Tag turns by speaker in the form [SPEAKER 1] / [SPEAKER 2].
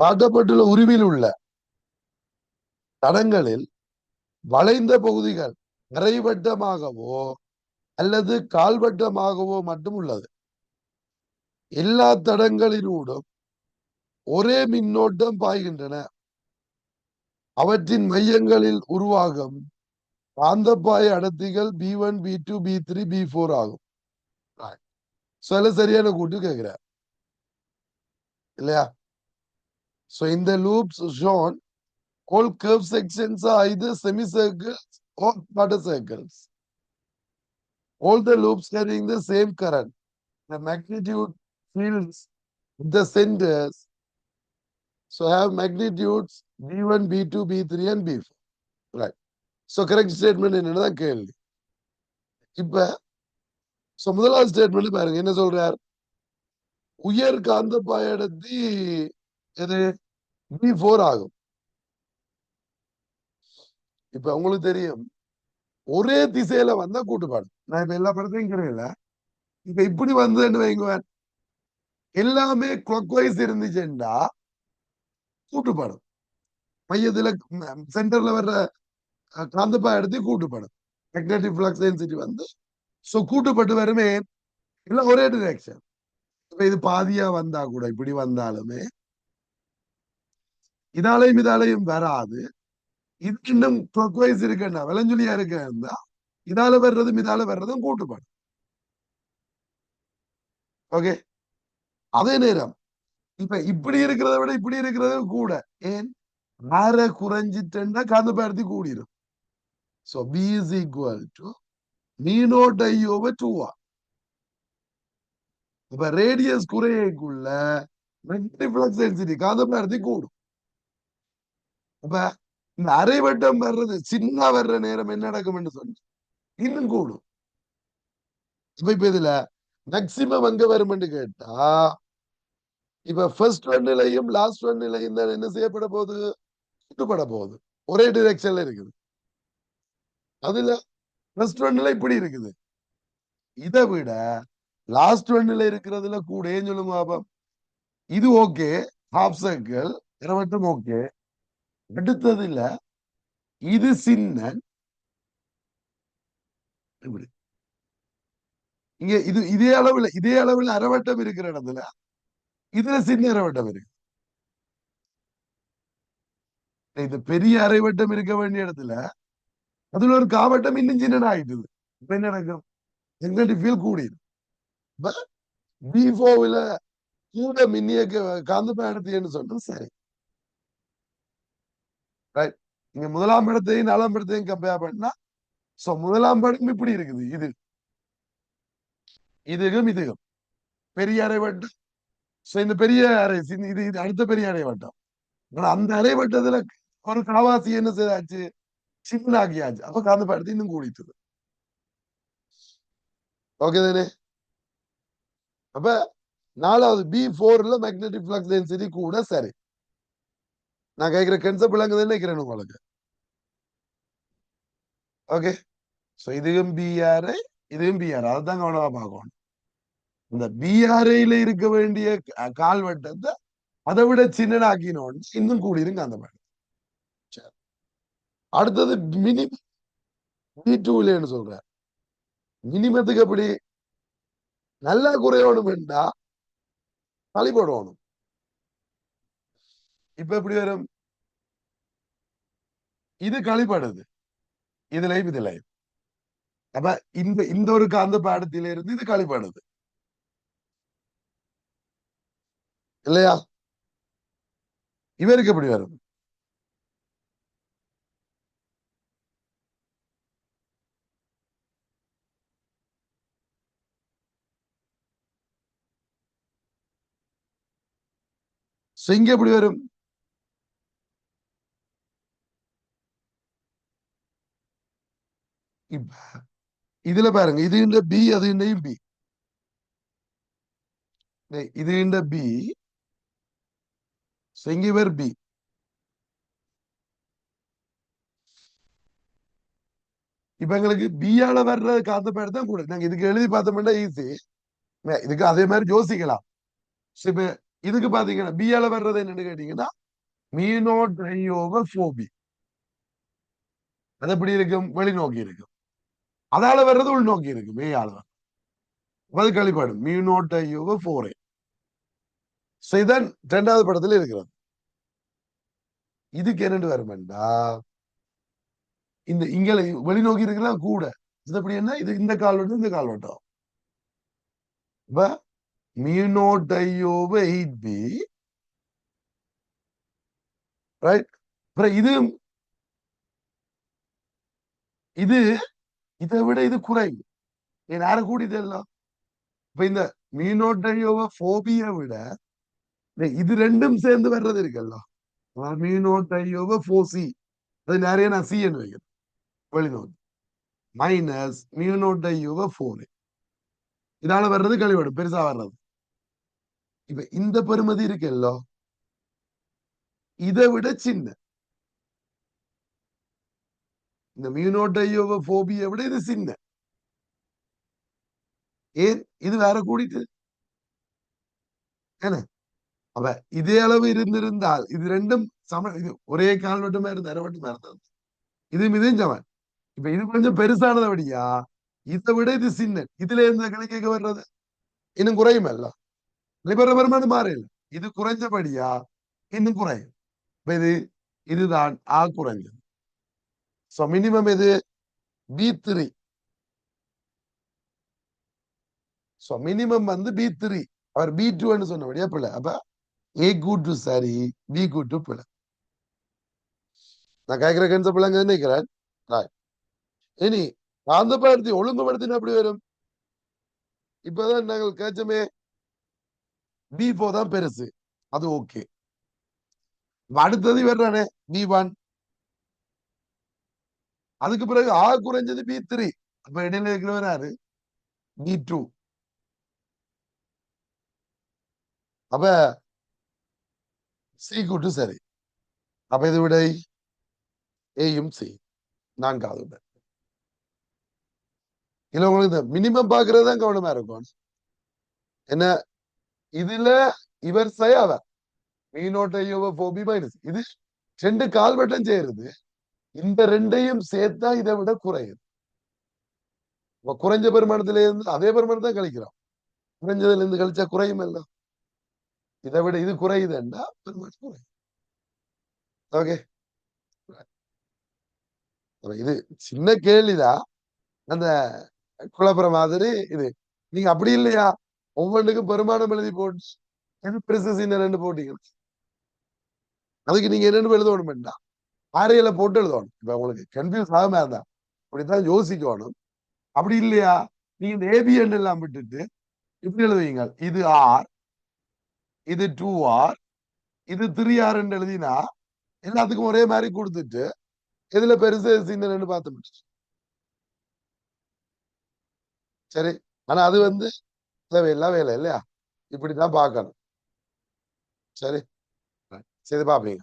[SPEAKER 1] காட்டப்பட்டுள்ள உருவில் உள்ள தடங்களில் வளைந்த பகுதிகள் நிறைவட்டமாகவோ அல்லது கால்வட்டமாகவோ மட்டும் உள்ளது. எல்லா தடங்களினூடும் ஒரே மின்னோட்டம் பாய்கின்றன. அவற்றின் மையங்களில் உருவாகும் காந்தப்பாய அடர்த்திகள் B one B two B three B four ஆகும். சொல்ல சரியான கூட்டு கேட்கிறார். இல்லையா So in the loops shown, all curve sections are either semicircles or quarter circles. All the loops carrying the same current. The magnitude fields the centers. So have magnitudes B1, B2, B3 and B4. Right. So correct statement என்னதான் கேள்வி இப்ப so முதலாவது statement பாருங்க என்ன சொல்றார் உயர் காந்த பாயடத்தி எது வி ஃபோர் ஆகும். இப்ப உங்களுக்கு தெரியும் ஒரே திசையில வந்தா கூட்டுப்பாடு. நான் இப்ப எல்லா படத்தையும் கிடையில இப்ப இப்படி வந்ததுன்னு வைங்குவேன் எல்லாமே கிளாக் வைஸ் இருந்துச்சுன்னா கூட்டுப்பாடும் மையத்துல சென்டர்ல வர்ற காந்தப்பா எடுத்து கூட்டுப்படும் மேக்னெட்டிக் ஃபிளக்ஸ் டென்சிட்டி வந்து ஸோ கூட்டுப்பட்டு வருமே எல்லாம் ஒரே டிரெக்ஷன் இது பாதியா வந்தா கூட இப்படி வந்தாலுமே இதாலையும் இதாலையும் வராது. இது இன்னும் clockwise இருக்குன்னா விளஞ்சுலியா இருக்கா இதால வர்றதும் இதால வர்றதும் கூட்டுப்பாடு. ஓகே அதே நேரம் இப்ப இப்படி இருக்கிறத விட இப்படி இருக்கிறது கூட ஏன்? அரை குறைஞ்சிட்டேன்னா கந்து பருத்தி கூடிரும். So B is equal to mu naught I டூவா இப்ப ரேடியஸ் குறையக்குள்ள மேக்னெட்டிக் டென்சிட்டி டென்சிட்டி காந்தப்பாடுத்தி கூடும். அப்ப இந்த அரைவட்டம் வர்றது சின்ன வர்ற நேரம் என்ன நடக்கும்னு சொன்ன இன்னும் கூடும். இப்ப இப்ப இதுல மேக்சிமம் அங்க வரும்னு கேட்டா இப்ப ஃபர்ஸ்ட் நிலையும் லாஸ்ட் ஒன் நிலையும் தான் என்ன செய்யப்பட போகுது? கூட்டுப்பட போகுது. ஒரே டிரெக்ஷன்ல இருக்குது. அதுல ஃபர்ஸ்ட் நிலை இப்படி இருக்குது. இதை விட லாஸ்ட் நிலை இருக்கிறதுல கூட சொல்லுங்க பாப்போம் இது ஓகே ஹாஃப் சர்க்கிள் இரவட்டம் ஓகே அடுத்ததுல இது சின்ன. இப்படி. இங்க இது இதே அளவுல இதே அளவுல அரைவட்டம் இருக்கிற இடத்துல இதுல சின்ன அரைவட்டம் இருக்கு. இது பெரிய அரைவட்டம் இருக்க வேண்டிய இடத்துல அதுல ஒரு காவட்டம் இன்னும் சின்னதா ஆயிட்டுது. இப்ப என்ன நடக்கும்? எங்கள்கிட்ட ஃபீல் கூடிடும் பி கூட மின்னிய காந்தப்பா சொன்னா சரி. ரைட் இங்க முதலாம் இடத்தையும் நாலாம் இடத்தையும் கம்பேர் பண்ணா சோ முதலாம் படம் இப்படி இருக்குது. இது. இதுகும் இதுகும். பெரிய அரை வட்டம் சோ இந்த பெரிய அரை இது இது அடுத்த பெரிய அரை வட்டம் ஆனா அந்த அரை வட்டத்துல ஒரு காவாசி என்ன செய்தாச்சு? சின்னாக்கியாச்சு அப்ப காந்த படத்தை இன்னும் கூடிட்டுது. ஓகே தானே? அப்ப நாலாவது பி ஃபோர்ல மேக்னெட்டிக் ஃபிளக்ஸ் டென்சிட்டி கூட சரி. நான் கேட்கிற கன்செப்ட் விளங்குதுன்னு நினைக்கிறேன் உங்களுக்கு. ஓகே ஸோ இதுவும் பிஆர்ஐ இதுவும் பிஆர் அதுதான் கவனமா பார்க்கணும். இந்த பிஆர்ஐல இருக்க வேண்டிய கால்வட்டத்தை அதை விட சின்னனாக்கினோன்னு இன்னும் கூடியிருங்க அந்த மாதிரி. சரி. அடுத்தது மினிமம் பி டூலேன்னு சொல்றார். மினிமத்துக்கு எப்படி நல்லா குறையணும் வேண்டா களி போடணும். இப்ப எப்படி வரும்? இது களிப்படுது. இதுலயும் இதுலயும் அப்ப இந்த இந்த ஒரு காந்த பாடத்தில இருந்து இது களிப்படுது. இல்லையா? இவருக்கு எப்படி வரும்? So, இங்க எப்படி வரும்? இப்ப இதுல பாருங்க இது இந்த பி அது இண்டையும் பி இது இந்த பி இங்க இவர் பி இப்ப எங்களுக்கு பியால வர்ற காந்த பேர் தான் கூட நாங்க இதுக்கு எழுதி பார்த்தோம்னா ஈஸி இதுக்கு அதே மாதிரி யோசிக்கலாம். இப்ப இதுக்கு பாத்தீங்கன்னா பியால வர்றது என்னன்னு கேட்டீங்கன்னா மீனோட் ஐ ஃபோபி அது எப்படி இருக்கும்? வெளிநோக்கி இருக்கும். அதால வர்றது உள்நோக்கி இருக்கும் மேயால அது கழிப்பாடும் மியூனோட் ஐ ஓவர் ஃபோர் இதான் ரெண்டாவது படத்துல இருக்கிறது. இதுக்கு என்னண்டு வருமெண்டா இந்த இங்கே வெளிநோக்கி இருக்கிறதா கூட. இது அப்படி என்ன? இது இந்த கால்வட்டம் இந்த கால்வட்டம் இப்ப mu naught I over eight B right அப்புறம் இது இது இதை விட இது குறைவு ஏன் யாரை கூட்டிட்டு எல்லாம் இப்ப இந்த மீனோட்டையோவ போபியை விட இது ரெண்டும் சேர்ந்து வர்றது இருக்குல்ல? மீனோட்டையோவ போசி அது நிறைய நான் சிஎன் வைக்கிறேன். வெளிநோக்கி. மைனஸ் மியூனோட்டையோவ போர் இதால வர்றது கழிவடும் பெருசா வர்றது. இப்ப இந்த பெருமதி இருக்குல்ல? இதை விட சின்ன. இந்த மியூனோட்டையோவ போபியை விட இது சின்ன. ஏன்? இது வேற கூடிட்டு. என்ன? அப்ப இதே அளவு இருந்திருந்தால் இது ரெண்டும் சம இது ஒரே கால் வட்டமா இருந்து அரை இருந்தது இது இதுவும் சமன். இப்ப இது கொஞ்சம் பெருசானதபடியா இதை விட இது சின்ன. இதுல இருந்த கணக்கு வர்றது? இன்னும் குறையும் எல்லாம் நிபர வருமானம் மாறல இது குறைஞ்சபடியா இன்னும் குறையும். இப்ப இது இதுதான் ஆ குறைஞ்சது ஸோ மினிமம் இது பி த்ரீ ஸோ மினிமம் வந்து பி த்ரீ அவர் பி டூன்னு சொன்னபடியா பிள்ளை. அப்ப ஏ கூட்டு சரி பி கூட்டு பிள்ளை. நான் கேட்கிற கணித பிள்ளைங்க நினைக்கிறேன் இனி காந்தப்படுத்தி ஒழுங்குபடுத்தின எப்படி வரும்? இப்பதான் நாங்கள் கேச்சமே பி தான் பெருசு. அது ஓகே அடுத்தது வர்றானே பி ஒன் அதுக்கு பிறகு ஆ குறைஞ்சது பி த்ரீ அப்ப இடையில இருக்கிறவர் யாரு? பி டூ அப்ப சி கூட்டு சரி. அப்ப இது விடை? ஏயும் சி நான்காவது விடை. இல்ல உங்களுக்கு இந்த மினிமம் பாக்குறது தான் கவனமா இருக்கும். என்ன? இதுல இவர் செய்யாத மீனோட்டையோ போபி மைனஸ் இது ரெண்டு கால்வட்டம் செய்யறது இந்த ரெண்டையும் சேர்த்தா இதை விட குறையுது குறைஞ்ச பெருமானத்துல இருந்து அதே பெருமானம் தான் கழிக்கிறோம் குறைஞ்சதுல இருந்து கழிச்சா குறையும் இல்ல இதை விட இது குறையுதுன்னா பெருமானம் குறையும் ஓகே இது சின்ன கேள்விதான் அந்த குழப்புற மாதிரி இது நீங்க அப்படி இல்லையா ஒவ்வொன்றுக்கும் பெருமானம் எழுதி போட்டு எது பெருசு ரெண்டு போட்டீங்க? அதுக்கு நீங்க என்னென்னு எழுதணும் வேண்டாம். ஆரையில போட்டு எழுதணும். இப்ப உங்களுக்கு கன்ஃபியூஸ் ஆகாம இருந்தா. அப்படித்தான் யோசிக்கணும். அப்படி இல்லையா? நீங்க இந்த ஏபிஎன் எல்லாம் விட்டுட்டு இப்படி எழுதுவீங்க. இது ஆர் இது டூ ஆர் இது த்ரீ ஆர் எழுதினா எல்லாத்துக்கும் ஒரே மாதிரி கொடுத்துட்டு எதுல பெருசு சின்னன்னு பார்த்து முடிச்சு சரி. ஆனா அது வந்து தேவையில்லா வேலை இல்லையா? இப்படிதான் பார்க்கணும். சரி. சரி பாப்பீங்க